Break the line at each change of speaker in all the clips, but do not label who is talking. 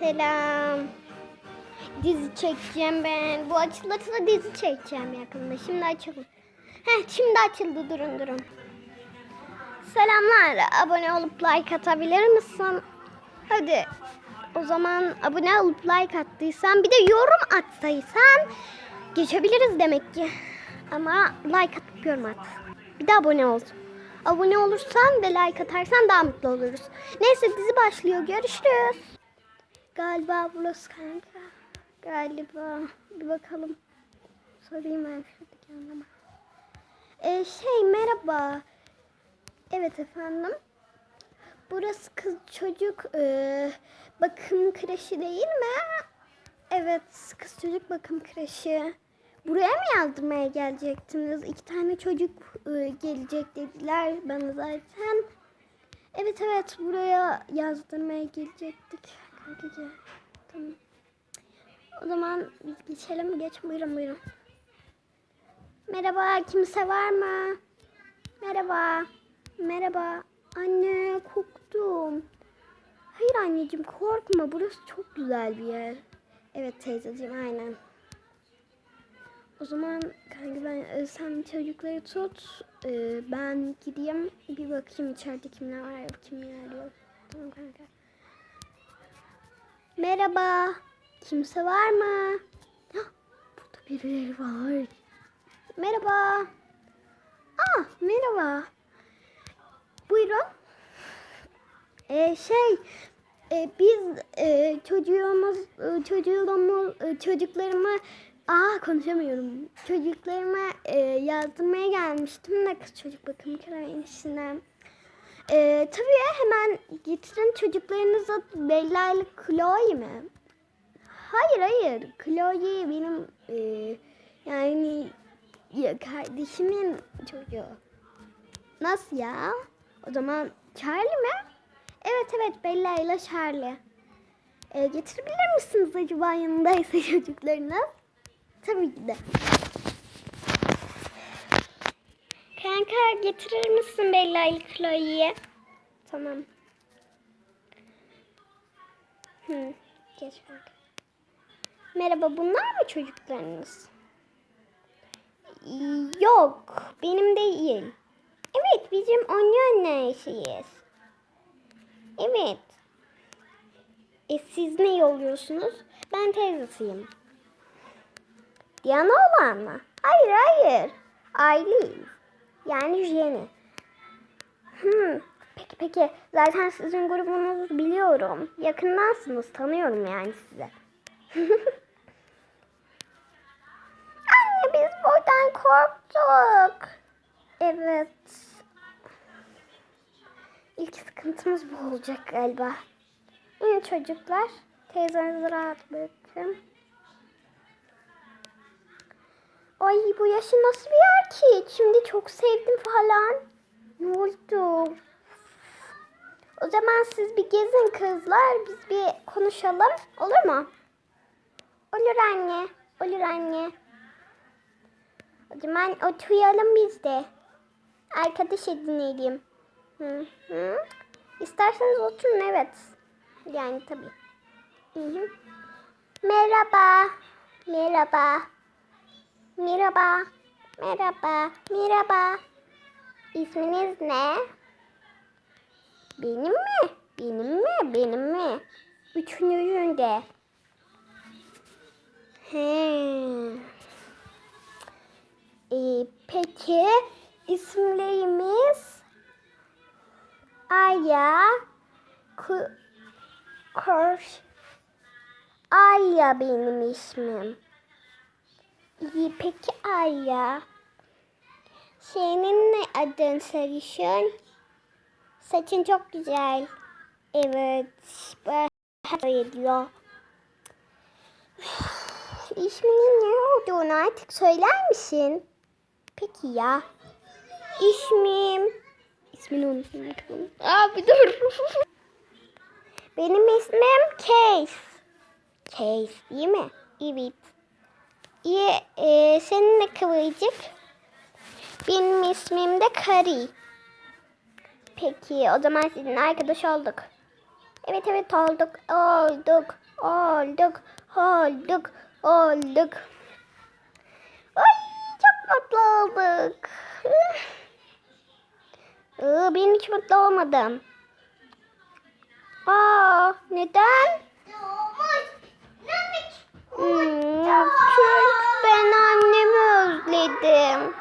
Selam. Dizi çekeceğim ben. Bu açılırsa dizi çekeceğim yakında. Şimdi açalım. Heh, şimdi açıldı. Durun durun. Selamlar. Abone olup like atabilir misin? Hadi. O zaman abone olup like attıysan bir de yorum attıysan geçebiliriz demek ki. Ama like atıp yorum at. Bir de abone ol. Abone olursan ve like atarsan daha mutlu oluruz. Neyse dizi başlıyor. Görüşürüz. Galiba burası kanka. Galiba. Bir bakalım. Sorayım ben şuradaki anlama. Ee, şey merhaba. Evet efendim. Burası kız çocuk e, bakım kreşi değil mi? Evet kız çocuk bakım kreşi. Buraya mı yazdırmaya gelecektiniz? İki tane çocuk e, gelecek dediler bana zaten. Evet evet buraya yazdırmaya gelecektik. Kanka gel. Tamam. O zaman biz geçelim. Geç buyurun buyurun. Merhaba kimse var mı? Merhaba. Merhaba. Anne korktum. Hayır anneciğim korkma. Burası çok güzel bir yer. Evet teyzeciğim aynen. O zaman kanka ben e, sen çocukları tut. E, ben gideyim bir bakayım içeride kimler var kimler arıyor. Tamam kanka. Merhaba. Kimse var mı? Burada birileri var. Merhaba. Ah merhaba. Buyurun. Ee, şey e, biz e, çocuğumuz e, çocuğumuz e, çocuklarımı aa konuşamıyorum. Çocuklarıma e, yazdırmaya gelmiştim de kız çocuk bakım kreşine. E, tabii hemen getirin çocuklarınıza Bella ile Chloe mi? Hayır hayır. Chloe benim e, yani ya kardeşimin çocuğu. Nasıl ya? O zaman Charlie mi? Evet evet Bella ile Charlie. E, getirebilir misiniz acaba yanındaysa çocuklarınız? Tabii ki de. Kanka getirir misin Bella ile Chloe'yi? Tamam. Hı, geç kanka. Merhaba bunlar mı çocuklarınız? Yok benim değil. Evet bizim anne eşiyiz. Evet. E siz ne oluyorsunuz? Ben teyzesiyim. Diana olan mı? Hayır hayır. Aileyiz. Yani Jenny. Hmm. Peki peki. Zaten sizin grubunuzu biliyorum. Yakındansınız. Tanıyorum yani size. Anne biz buradan korktuk. Evet. İlk sıkıntımız bu olacak galiba. İyi çocuklar. Teyzenizi rahat bırakın. Ay bu yaşı nasıl bir ki? Şimdi çok sevdim falan. Ne oldu? O zaman siz bir gezin kızlar. Biz bir konuşalım. Olur mu? Olur anne. Olur anne. O zaman oturalım biz de. Arkadaş edinelim. Hı hı. İsterseniz oturun evet. Yani tabii. Hı hı. Merhaba. Merhaba. Merhaba. Merhaba. Merhaba. İsminiz ne? Benim mi? Benim mi? Benim mi? Üçünüzün de. He. Ee, peki isimlerimiz Aya Ku- Kors Aya benim ismim. İyi peki Aya. Senin ne adın sarışın? Saçın çok güzel. Evet. Böyle ediyor. İsminin ne olduğunu artık söyler misin? Peki ya. İsmim. İsmini unuttum. Abi dur. Benim ismim Case. Case değil mi? Evet. İyi, e, senin de kıvırcık. Benim ismim de Kari. Peki o zaman sizin arkadaş olduk. Evet evet olduk. Olduk. Olduk, olduk, olduk. Ay çok mutlu olduk. Ben hiç mutlu olmadım. Aa, neden? Hmm, çünkü ben annemi özledim.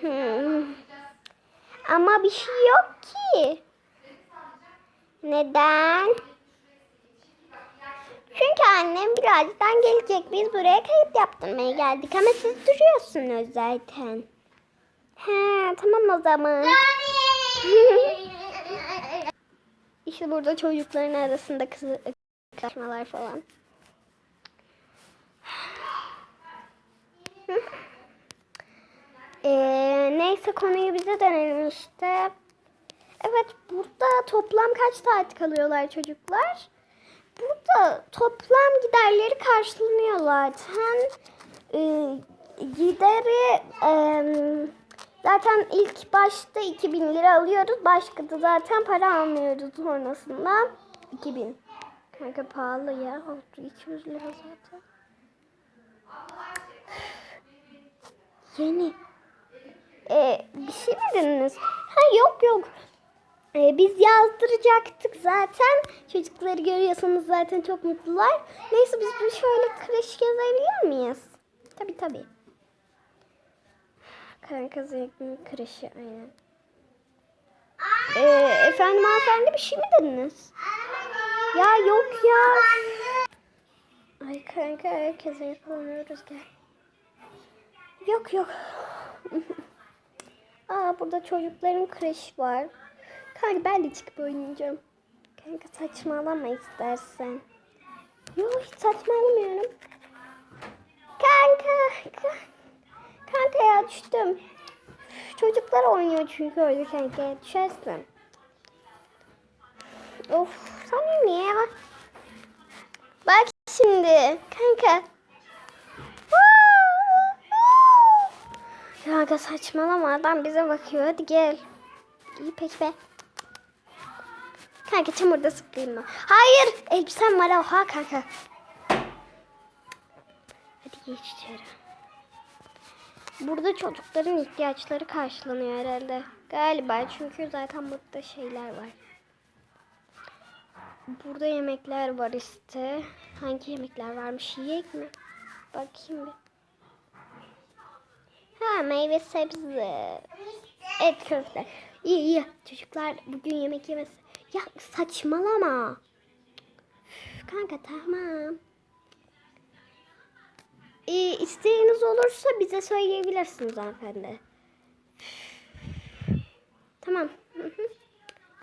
Hmm. Ama bir şey yok ki. Neden? Çünkü annem birazdan gelecek. Biz buraya kayıt yaptırmaya geldik ama siz duruyorsunuz zaten. He, tamam o zaman. İşte burada çocukların arasında kızı kızışmalar falan. Ee, neyse konuyu bize dönelim işte. Evet burada toplam kaç saat kalıyorlar çocuklar? Burada toplam giderleri karşılanıyor zaten. Ee, gideri em, zaten ilk başta 2000 lira alıyoruz. Başka da zaten para almıyoruz sonrasında. 2000. Kanka pahalı ya. Oldu 200 lira zaten. Yeni. Ee, bir şey mi dediniz? Ha yok yok. Ee, biz yazdıracaktık zaten. Çocukları görüyorsanız zaten çok mutlular. Neyse biz bir şöyle kreş gezebilir miyiz? Tabii tabii. Kanka zevkli kreşi aynen. Ee, efendim hanımefendi bir şey mi dediniz? Ya yok ya. Ay kanka herkese yapamıyoruz gel. Yok yok. Aa burada çocukların kreşi var. Kanka ben de çıkıp oynayacağım. Kanka saçmalama istersen. Yok hiç saçmalamıyorum. Kanka. ka- Kanka ya düştüm. Çocuklar oynuyor çünkü öyle kanka. Düşersin. Of niye ya? Bak şimdi kanka. Kanka saçmalama adam bize bakıyor hadi gel. İyi peki be. Kanka çamurda sıkayım mı? Hayır elbisem var oha kanka. Hadi geç içeri. Burada çocukların ihtiyaçları karşılanıyor herhalde. Galiba çünkü zaten burada şeyler var. Burada yemekler var işte. Hangi yemekler varmış yiyek mi? Bakayım bir. Meyve sebze. Et köfte. İyi iyi. Çocuklar bugün yemek yemesi. Ya saçmalama. Üf, kanka tamam. Ee, isteğiniz olursa bize söyleyebilirsiniz hanımefendi. Tamam.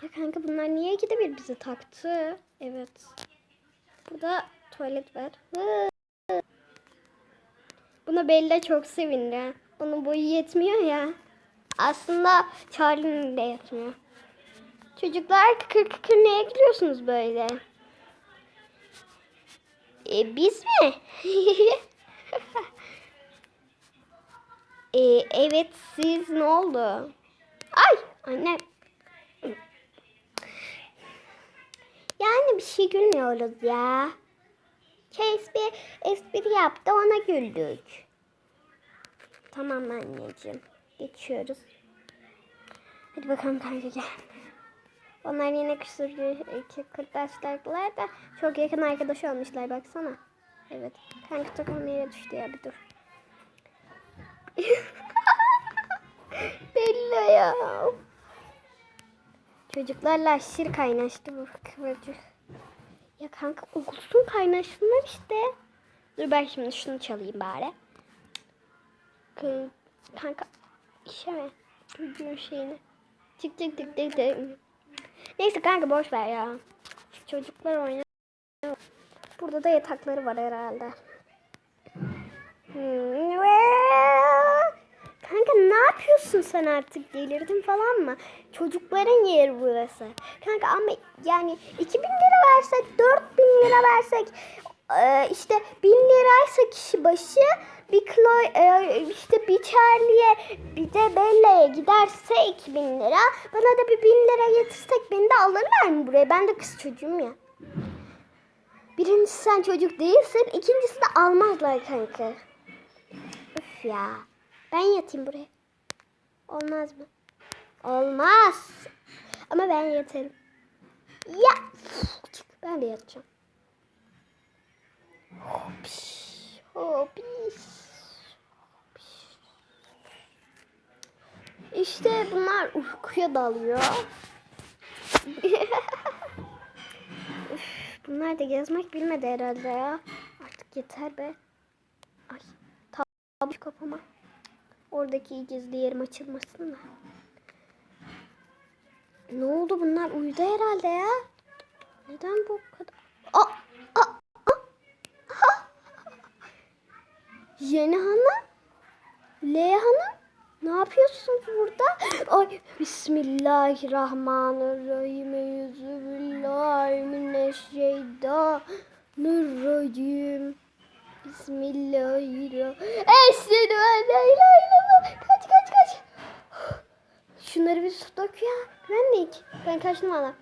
Ya kanka bunlar niye gidebir bizi taktı? Evet. Burada tuvalet var. Buna Bella çok sevindi. Onun boyu yetmiyor ya. Aslında Charlie'nin de yetmiyor. Çocuklar kıkır kıkır neye gülüyorsunuz böyle? E, biz mi? e, evet siz ne oldu? Ay anne. Yani bir şey gülmüyoruz ya. Chase bir espri yaptı ona güldük. Tamam anneciğim. Geçiyoruz. Hadi bakalım kanka gel. Onlar yine iki kırdaşlardılar da çok yakın arkadaş olmuşlar baksana. Evet. Kanka takım yere düştü ya bir dur. Bella ya. Çocuklarla aşırı kaynaştı bu kıvırcık. Ya kanka olsun kaynaşsınlar işte. Dur ben şimdi şunu çalayım bari. K- Kanka işeme. Çocuğun şeyini. Tık tık tık tık tık. Neyse kanka boş ver ya. Çocuklar oynuyor. Burada da yatakları var herhalde. Hmm. Kanka ne yapıyorsun sen artık delirdin falan mı? Çocukların yeri burası. Kanka ama yani 2000 lira versek 4000 lira versek e, işte 1000 liraysa kişi başı bir kilo e, işte bir Charlie'ye bir de Bella'ya giderse 2000 lira bana da bir 1000 lira getirsek beni de alırlar mı buraya? Ben de kız çocuğum ya. Birincisi sen çocuk değilsin. ikincisi de almazlar kanka. Üf ya. Ben yatayım buraya. Olmaz mı? Olmaz. Ama ben yatarım. Ya. Ben de yatacağım. Hopiş. Hopiş. İşte bunlar uykuya dalıyor. Bunlar da gezmek bilmedi herhalde ya. Artık yeter be. Ay tabi kafama. Oradaki gizli yerim açılmasın da. Ne oldu bunlar uyudu herhalde ya. Neden bu kadar? Aa, aa. Yeni hanım. L hanım. Ne yapıyorsun burada? Ay Bismillahirrahmanirrahim. Euzubillahimineşşeytanirracim. Bismillahirrahmanirrahim. Eşhedü en la. Kaç kaç kaç. Şunları bir su dök ya. Güvenlik. Ben kaçtım valla.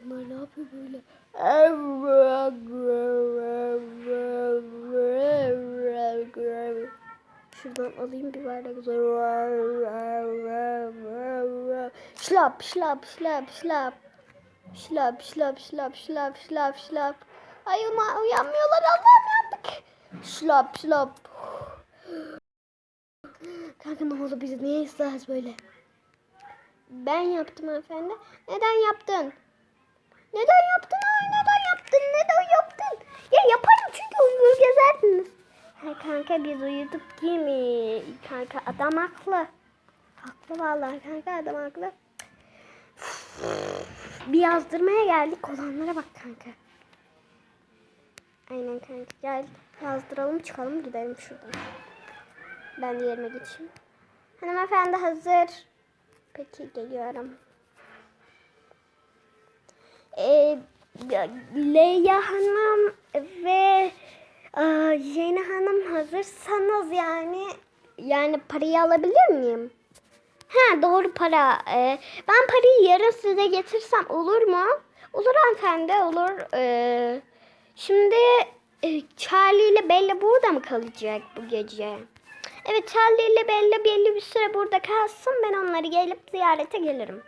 Bunlar ne yapıyor böyle? Şuradan alayım bir bardak. Şlap şlap şlap şlap. Şlap şlap şlap şlap şlap şlap. Ay uyan- uyanmıyorlar Allah'ım yandık. Şlap şlap. Kanka ne oldu biz niye ıslahız böyle? Ben yaptım hanımefendi. Neden yaptın? Neden yaptın? Ay neden yaptın? Neden yaptın? Ya yaparım çünkü uyur gezerdiniz. Ha kanka biz uyuduk değil mi? Kanka adam haklı. Haklı vallahi kanka adam haklı. Bir yazdırmaya geldik. Olanlara bak kanka. Aynen kanka gel yazdıralım çıkalım gidelim şuradan. Ben de yerime geçeyim. Hanımefendi hazır. Peki geliyorum. Ee, Leya Hanım ve e, Jene Hanım hazırsanız yani yani parayı alabilir miyim? Ha doğru para. Ee, ben parayı yarın size getirsem olur mu? Olur hanımefendi olur. Ee, şimdi e, Charlie ile Bella burada mı kalacak bu gece? Evet Charlie ile Bella belli bir süre burada kalsın. Ben onları gelip ziyarete gelirim.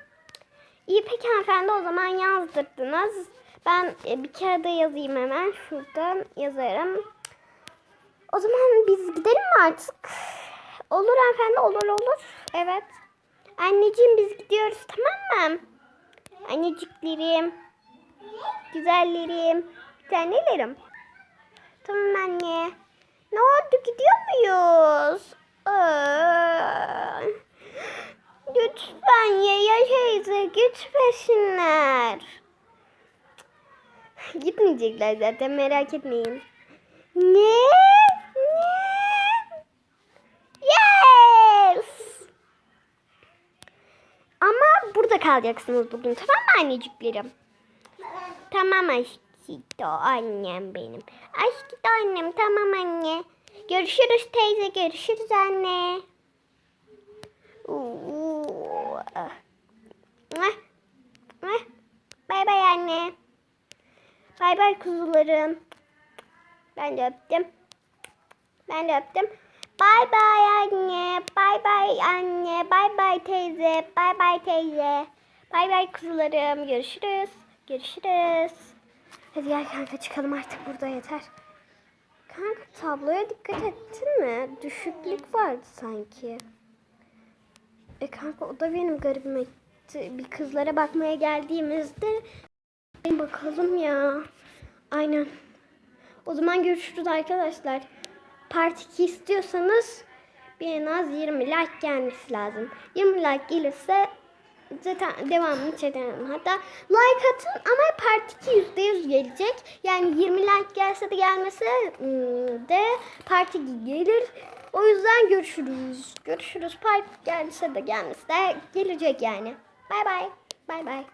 İyi peki hanımefendi o zaman yazdırdınız. Ben e, bir kağıda yazayım hemen. Şuradan yazarım. O zaman biz gidelim mi artık? Olur hanımefendi olur olur. Evet. Anneciğim biz gidiyoruz tamam mı? Anneciklerim. Güzellerim. Tanelerim. Tamam anne. Ne oldu gidiyor muyuz? Aa, lütfen ya ya teyze gitmesinler. Gitmeyecekler zaten merak etmeyin. Ne? Ne? Yes! Ama burada kalacaksınız bugün tamam mı anneciklerim? Tamam aşkito annem benim. Aşkito annem tamam anne. Görüşürüz teyze görüşürüz anne. Ah. Bay bay anne. Bay bay kuzularım. Ben de öptüm. Ben de öptüm. Bay bay anne. Bay bay anne. Bay bay teyze. Bay bay teyze. Bay bay kuzularım. Görüşürüz. Görüşürüz. Hadi gel kanka çıkalım artık burada yeter. Kanka tabloya dikkat ettin mi? Düşüklük vardı sanki. E kanka o da benim garibime gitti. Bir kızlara bakmaya geldiğimizde bakalım ya. Aynen. O zaman görüşürüz arkadaşlar. Part 2 istiyorsanız bir en az 20 like gelmesi lazım. 20 like gelirse zaten devamını çekerim. Hatta like atın ama part 2 %100 gelecek. Yani 20 like gelse de gelmese hmm, de part 2 gelir. O yüzden görüşürüz. Görüşürüz. Part gelse de gelmese de gelecek yani. Bay bay. Bay bay.